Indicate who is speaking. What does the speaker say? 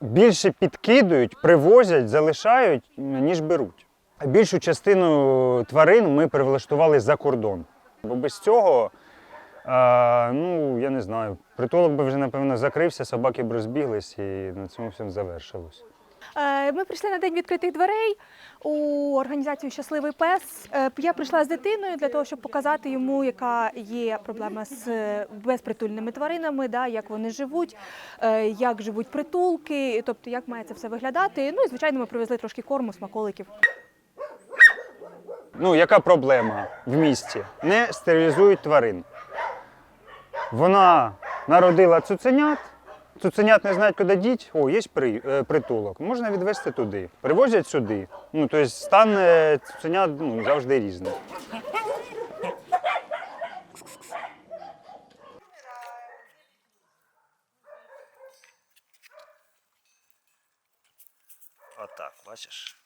Speaker 1: Більше підкидують, привозять, залишають, ніж беруть. А більшу частину тварин ми привлаштували за кордон. Бо без цього, а, ну я не знаю, притулок би вже, напевно, закрився, собаки б розбіглись і на цьому всьому завершилось.
Speaker 2: Е, Ми прийшли на день відкритих дверей у організацію Щасливий пес. Е, Я прийшла з дитиною для того, щоб показати йому, яка є проблема з е, безпритульними тваринами, да, як вони живуть, як живуть притулки, тобто як має це все виглядати. Ну і звичайно, ми привезли трошки корму, смаколиків.
Speaker 1: Ну, яка проблема в місті? Не стерилізують тварин. Вона народила цуценят, цуценят не знають, куди діть. О, є при, е, притулок. Можна відвезти туди. Привозять сюди. Ну, тобто стан е, цуценят ну, завжди різний.
Speaker 3: Отак, бачиш?